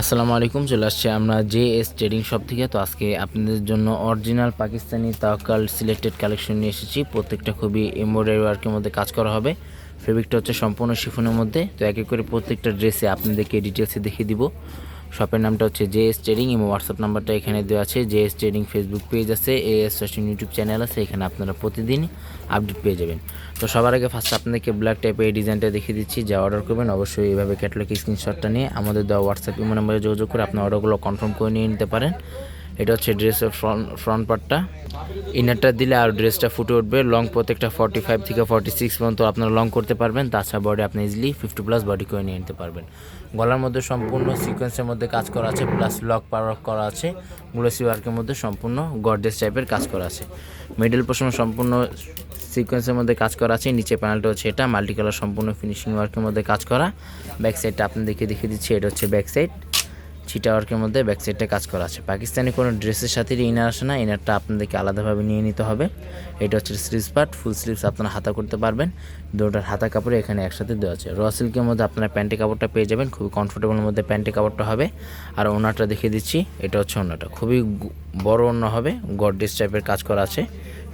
আসসালামু আলাইকুম, চলে আসছে আমরা জে এস ট্রেডিং শপ থেকে। তো আজকে আপনাদের জন্য অরিজিনাল পাকিস্তানি তাওকাল সিলেক্টেড কালেকশন নিয়ে এসেছি। প্রত্যেকটা খুবই এমব্রয়ডারি ওয়ার্কের মধ্যে কাজ করা হবে। ফেব্রিকটা হচ্ছে সম্পূর্ণ শিফনের মধ্যে। তো এক এক করে প্রত্যেকটা ড্রেসে আপনাদেরকে ডিটেলসে দেখিয়ে দিব। শপের নামটা হচ্ছে জে এস ট্রেডিং এবং হোয়াটসঅ্যাপ নাম্বারটা এখানে দেওয়া আছে। J S trading Facebook page আছে A S fashion YouTube channel আছে, এখানে আপনারা প্রতিদিন আপডেট পেয়ে যাবেন। তো সবার আগে ফার্স্ট আপনাদেরকে ব্ল্যাক টাইপের এই ডিজাইনটা দেখিয়ে দিচ্ছি। যা অর্ডার করবেন, অবশ্যই এইভাবে ক্যাটালগ স্ক্রিনশটটা নিয়ে আমাদের দেওয়া হোয়াটসঅ্যাপ ইমো নাম্বারে যোগাযোগ করে আপনার অর্ডারগুলো কনফার্ম করে নিয়ে নিতে পারেন। এটা হচ্ছে ড্রেসের ফ্রন্ট ফ্রন্ট পার্টটা ইনারটা দিলে আর ড্রেসটা ফুটে উঠবে। লং প্রত্যেকটা ফর্টি ফাইভ থেকে ফর্টি সিক্স পর্যন্ত আপনারা লং করতে পারবেন। তাছাড়া বডি আপনি ইজিলি ফিফটি প্লাস বডি করে নিয়ে নিতে পারবেন। গলার মধ্যে সম্পূর্ণ সিকোয়েন্সের মধ্যে কাজ করা আছে প্লাস লক পাওয়ার করা আছে। গ্লোসি ওয়ার্কের মধ্যে সম্পূর্ণ গডরেজ টাইপের কাজ করা আছে। মিডল পোর্শন সম্পূর্ণ সিকোয়েন্সের মধ্যে কাজ করা আছে। নিচে প্যানেলটা হচ্ছে এটা মাল্টি কালার সম্পূর্ণ ফিনিশিং ওয়ার্কের মধ্যে কাজ করা। ব্যাক সাইডটা আপনাদেরকে দেখিয়ে দিচ্ছি, এটা হচ্ছে ব্যাক সাইড ছিটা ওয়ার্কের মধ্যে ব্যাক সাইডটা কাজ করা আছে। পাকিস্তানি কোনো ড্রেসের সাথে ইনার আসে না ইনারটা আপনাদেরকে আলাদাভাবে নিয়ে নিতে হবে। এটা হচ্ছে স্লিভস পার্ট ফুল স্লিভস আপনারা হাতা করতে পারবেন। দুটার হাতা কাপড় এখানে একসাথে দেওয়া আছে। র সিল্কের মধ্যে আপনারা প্যান্টি কাপড়টা পেয়ে যাবেন, খুবই কমফোর্টেবলের মধ্যে প্যান্টি কাপড়টা হবে। আর ওনাটা দেখিয়ে দিচ্ছি, এটা হচ্ছে ওনাটা খুবই বড় ওনা হবে গডরেজ টাইপের কাজ করা আছে।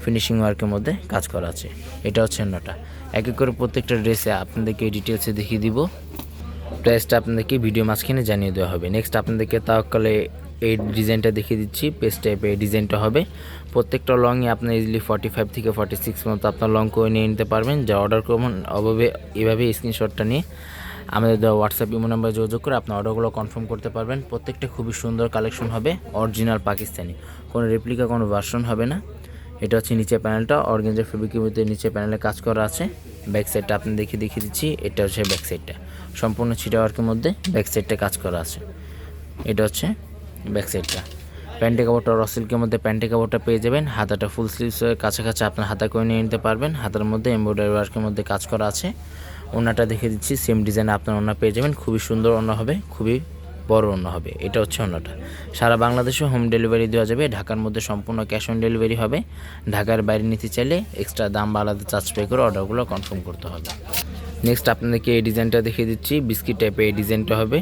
ফিনিশিং ওয়ার্কের মধ্যে কাজ করা আছে। এটা হচ্ছে ওনাটা এক এক করে প্রত্যেকটা ড্রেসে আপনাদেরকে ডিটেলসে দেখিয়ে দিব। প্রাইসটা আপনাদেরকে ভিডিও মাঝখানে জানিয়ে দেওয়া হবে। নেক্সট আপনাদেরকে তাওকালে এই ডিজাইনটা দেখিয়ে দিচ্ছি, পেজ টাইপের এই ডিজাইনটা হবে। প্রত্যেকটা লংয়ে আপনার ইজিলি ফর্টি ফাইভ থেকে ফর্টি সিক্স মতো আপনার লং করে নিয়ে নিতে পারবেন। যা অর্ডার করবেন, অভাবে এভাবে স্ক্রিনশটটা নিয়ে আমাদের হোয়াটসঅ্যাপ ইমো নাম্বারে যোগাযোগ করে আপনার অর্ডারগুলো কনফার্ম করতে পারবেন। প্রত্যেকটা খুবই সুন্দর কালেকশন হবে অরিজিনাল পাকিস্তানি। কোনো রেপ্লিকা কোনো ভার্সন হবে না। এটা হচ্ছে নিচে প্যানেলটা অর্গেঞ্জার ফেব্রিকের মধ্যে নিচে প্যানেলে কাজ করা আছে। ব্যাক সাইডটা আপনি দেখে দেখিয়ে দিচ্ছি, এটা হচ্ছে ব্যাক সাইডটা সম্পূর্ণ ছিটা ওয়ার্কের মধ্যে ব্যাক সাইডটা কাজ করা আছে। এটা হচ্ছে ব্যাক সাইডটা প্যান্টি কাপড়টা রসিল্কের মধ্যে প্যান্টি কাপড়টা পেয়ে যাবেন। হাতাটা ফুল স্লিভসের কাছাকাছি আপনার হাতা করে নিয়ে নিতে পারবেন। হাতার মধ্যে এমব্রয়ডারি ওয়ার্কের মধ্যে কাজ করা আছে। ওনাটা দেখে দিচ্ছি সেম ডিজাইন আপনার ওনা পেয়ে যাবেন। খুবই সুন্দর ওনা হবে, খুবই বড় অন্য হবে। এটা হচ্ছে অন্যটা সারা বাংলাদেশে হোম ডেলিভারি দেওয়া যাবে। ঢাকার মধ্যে সম্পূর্ণ ক্যাশ অন ডেলিভারি হবে। ঢাকার বাইরে নিতে চাইলে এক্সট্রা দাম বা আলাদা চার্জ পে করে অর্ডারগুলো কনফার্ম করতে হবে। নেক্সট আপনাদেরকে এই ডিজাইনটা দেখিয়ে দিচ্ছি। বিস্কিট টাইপের এই ডিজাইনটা হবে।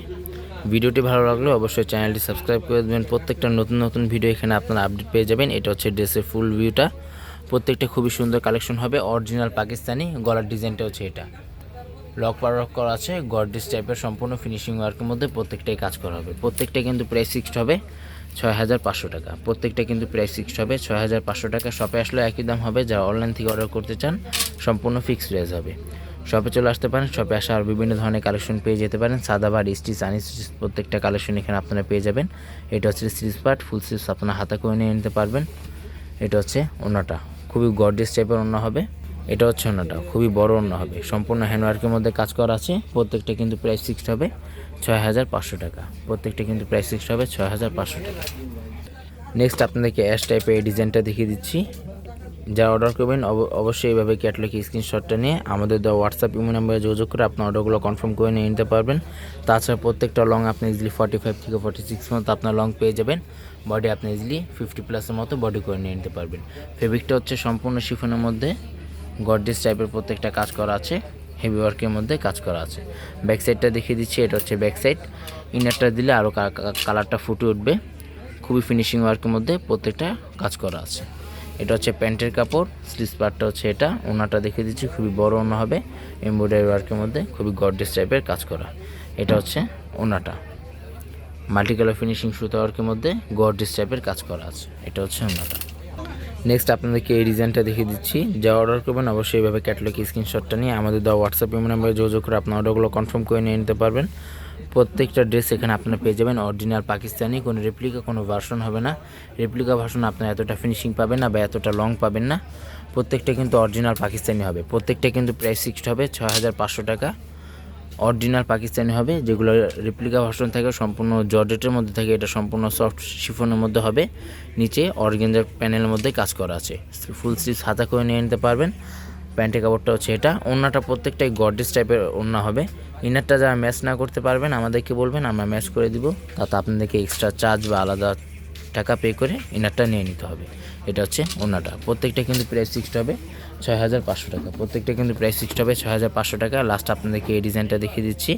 ভিডিওটি ভালো লাগলে অবশ্যই চ্যানেলটি সাবস্ক্রাইব করে দেবেন। প্রত্যেকটা নতুন নতুন ভিডিও এখানে আপনারা আপডেট পেয়ে যাবেন। এটা হচ্ছে ড্রেসের ফুল ভিউটা প্রত্যেকটা খুবই সুন্দর কালেকশন হবে। অরিজিনাল পাকিস্তানি গলার ডিজাইনটা হচ্ছে এটা। লক পার লক করা আছে। গডরেজ টাইপের সম্পূর্ণ ফিনিশিং ওয়ার্কের মধ্যে প্রত্যেকটাই কাজ করা হবে। প্রত্যেকটা কিন্তু প্রাইস ফিক্সড হবে ছয় হাজার পাঁচশো টাকা। প্রত্যেকটা কিন্তু প্রাইস ফিক্সড হবে ছয় হাজার পাঁচশো টাকা। শপে আসলে একই দাম হবে। যারা অনলাইন থেকে অর্ডার করতে চান, সম্পূর্ণ ফিক্সড প্রাইস হবে। শপে চলে আসতে পারেন শপে আসা আর বিভিন্ন ধরনের কালেকশন পেয়ে যেতে পারেন। সাদা বা স্টিচ আনস্টিচ প্রত্যেকটা কালেকশন এখানে আপনারা পেয়ে যাবেন। এটা হচ্ছে স্লিভস পার্ট ফুল স্লিভস আপনারা হাতা করে নিয়ে নিতে পারবেন। এটা হচ্ছে ওনাটা খুবই গর্জিয়াস টাইপের ওনা হবে। এটা হচ্ছে ওনাটা খুবই বড় ওনা হবে। সম্পূর্ণ হ্যান্ডওয়ার্কের মধ্যে কাজ করা আছে। প্রত্যেকটা কিন্তু প্রাইস ফিক্সড হবে ছয় হাজার পাঁচশো টাকা। প্রত্যেকটা কিন্তু প্রাইস ফিক্সড হবে ছয় হাজার পাঁচশো টাকা। নেক্সট আপনাদেরকে অ্যাশ টাইপের এই ডিজাইনটা দেখিয়ে দিচ্ছি। যা অর্ডার করবেন, অব- অবশ্যই এইভাবে ক্যাটলগে স্ক্রিনশটটা নিয়ে আমাদের দেওয়া হোয়াটসঅ্যাপ ইমো নাম্বারে যোগাযোগ করে আপনার অর্ডারগুলো কনফার্ম করে নিয়ে নিতে পারবেন। তাছাড়া প্রত্যেকটা লং আপনি ইজিলি ফর্টি ফাইভ থেকে ফর্টি সিক্স মতো আপনার লং পেয়ে যাবেন। বডি আপনি ইজিলি ফিফটি প্লাসের মতো বডি করে নিয়ে নিতে পারবেন। ফেব্রিকটা হচ্ছে সম্পূর্ণ শিফনের মধ্যে। গডরেজ টাইপের প্রত্যেকটা কাজ করা আছে। হেভি ওয়ার্কের মধ্যে কাজ করা আছে। ব্যাক সাইডটা দেখিয়ে দিচ্ছি, এটা হচ্ছে ব্যাক সাইড ইনারটা দিলে আরও কালারটা ফুটে উঠবে। খুবই ফিনিশিং ওয়ার্কের মধ্যে প্রত্যেকটা কাজ করা আছে। এটা হচ্ছে প্যান্টের কাপড় স্লিভস পার্টটা হচ্ছে এটা। ওনাটা দেখে দিচ্ছি, খুবই বড় ওনা হবে। এমব্রয়ডারি ওয়ার্কের মধ্যে খুবই গডরেজ টাইপের কাজ করা। এটা হচ্ছে ওনাটা। মাল্টি কালার ফিনিশিং সুতা ওয়ার্কের মধ্যে গডরেজ টাইপের কাজ করা আছে। এটা হচ্ছে ওনাটা। নেক্সট আপনাদেরকে এই ডিজাইনটা দেখিয়ে দিচ্ছি। যা অর্ডার করবেন, অবশ্যই এইভাবে ক্যাটলগ স্ক্রিনশটটা নিয়ে আমাদের দেওয়া হোয়াটসঅ্যাপ ইমো নাম্বারে যোগাযোগ করে আপনার অর্ডারগুলো কনফার্ম করে নিয়ে নিতে পারবেন। প্রত্যেকটা ড্রেস এখানে আপনারা পেয়ে যাবেন। অরিজিনাল পাকিস্তানি কোনো রেপ্লিকা কোনো ভার্সন হবে না। রেপ্লিকা ভার্সন আপনারা এতটা ফিনিশিং পাবেন না বা এতটা লং পাবেন না। প্রত্যেকটা কিন্তু অরিজিনাল পাকিস্তানি হবে। প্রত্যেকটা কিন্তু প্রাইস ফিক্সড হবে ছয় হাজার পাঁচশো টাকা। অরিজিনাল পাকিস্তানি হবে, যেগুলো রেপ্লিকা ভার্সন থাকে, সম্পূর্ণ জর্জেটের মধ্যে থাকে, এটা সম্পূর্ণ সফট শিফনের মধ্যে হবে। নিচে অর্গেঞ্জার প্যানেলের মধ্যে কাজ করা আছে। ফুল স্লিভ হাতা করে নিয়ে নিতে পারবেন। প্যান্টের কাপড়টা হচ্ছে এটা। ওড়নাটা প্রত্যেকটাই গডরেজ টাইপের ওড়না হবে। ইনারটা যারা ম্যাচ না করতে পারবেন, আমাদেরকে বলবেন, আমরা ম্যাচ করে দিব। তাতে আপনাদেরকে এক্সট্রা চার্জ বা আলাদা টাকা পে করে ইনারটা নিয়ে নিতে হবে। এটা হচ্ছে ওনাটা। প্রত্যেকটা কিন্তু প্রাইস ফিক্সড হবে, ছয় হাজার পাঁচশো টাকা। প্রত্যেকটা কিন্তু প্রাইস ফিক্সড হবে, ছয় হাজার পাঁচশো টাকা। লাস্ট আপনাদেরকে এই ডিজাইনটা দেখিয়ে দিচ্ছি।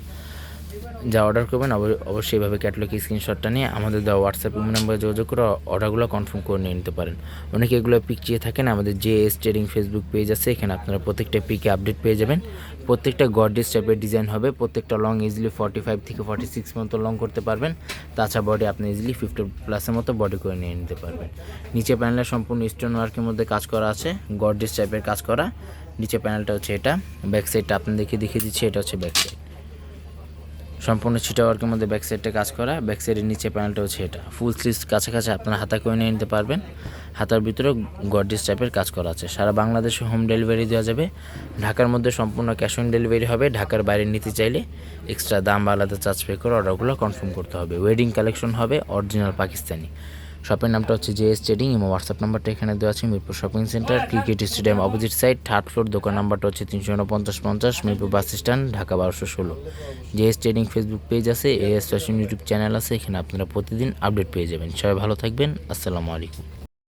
যা অর্ডার করবেন, অব- অবশ্যই এভাবে ক্যাটলগ স্ক্রিনশটটা নিয়ে আমাদের দেওয়া হোয়াটসঅ্যাপ নাম্বারে যোগাযোগ করে অর্ডারগুলো কনফার্ম করে নিয়ে নিতে পারেন। অনেকে এগুলো পিক চেয়ে থাকেন, আমাদের যে এস ট্রেডিং ফেসবুক পেজ আছে, এখানে আপনারা প্রত্যেকটা পিকে আপডেট পেয়ে যাবেন। প্রত্যেকটা গডেস টাইপের ডিজাইন হবে, প্রত্যেকটা লং ইজিলি ফর্টি ফাইভ থেকে ফর্টি সিক্স মতো লং করতে পারবেন। তাছাড়া বডি আপনি ইজিলি ফিফটি প্লাসের মতো বডি করে নিয়ে নিতে পারবেন। নিচে প্যানেলে সম্পূর্ণ স্টোন ওয়ার্কের মধ্যে কাজ করা আছে গডেস টাইপের কাজ করা। নিচে প্যানেলটা হচ্ছে এটা ব্যাক সাইডটা দেখে দেখিয়ে দিচ্ছি, এটা হচ্ছে ব্যাক সাইড সম্পূর্ণ ছিটা ওয়ার্কের মধ্যে ব্যাক সাইডটা কাজ করা ব্যাক সাইডের নিচে প্যানেলটা হচ্ছে এটা। ফুল স্লিভস কাছাকাছি আপনারা হাতা করে নিয়ে নিতে পারবেন। হাতার ভিতরে গডিস টাইপের কাজ করা আছে। সারা বাংলাদেশে হোম ডেলিভারি দেওয়া যাবে। ঢাকার মধ্যে সম্পূর্ণ ক্যাশ অন ডেলিভারি হবে। ঢাকার বাইরে নিতে চাইলে এক্সট্রা দাম বা আলাদা চার্জ পে করে অর্ডারগুলো কনফার্ম করতে হবে। ওয়েডিং কালেকশন হবে অরিজিনাল পাকিস্তানি শপের নামটা হচ্ছে জেএস ট্রেডিং এবং হোয়াটসঅ্যাপ নাম্বারটা এখানে দেওয়া আছে, Mirpur shopping centre, cricket stadium opposite side, third floor, দোকান নাম্বারটা হচ্ছে তিনশো উনপঞ্চাশ পঞ্চাশ, মিরপুর বাস স্ট্যান্ড, ঢাকা বারোশো ষোলো। জেএস ট্রেডিং ফেসবুক পেজ আছে, এএস ফ্যাশন ইউটিউব চ্যানেল আছে, এখানে আপনারা প্রতিদিন আপডেট পেয়ে যাবেন। সবাই ভালো থাকবেন, আসসালামু আলাইকুম।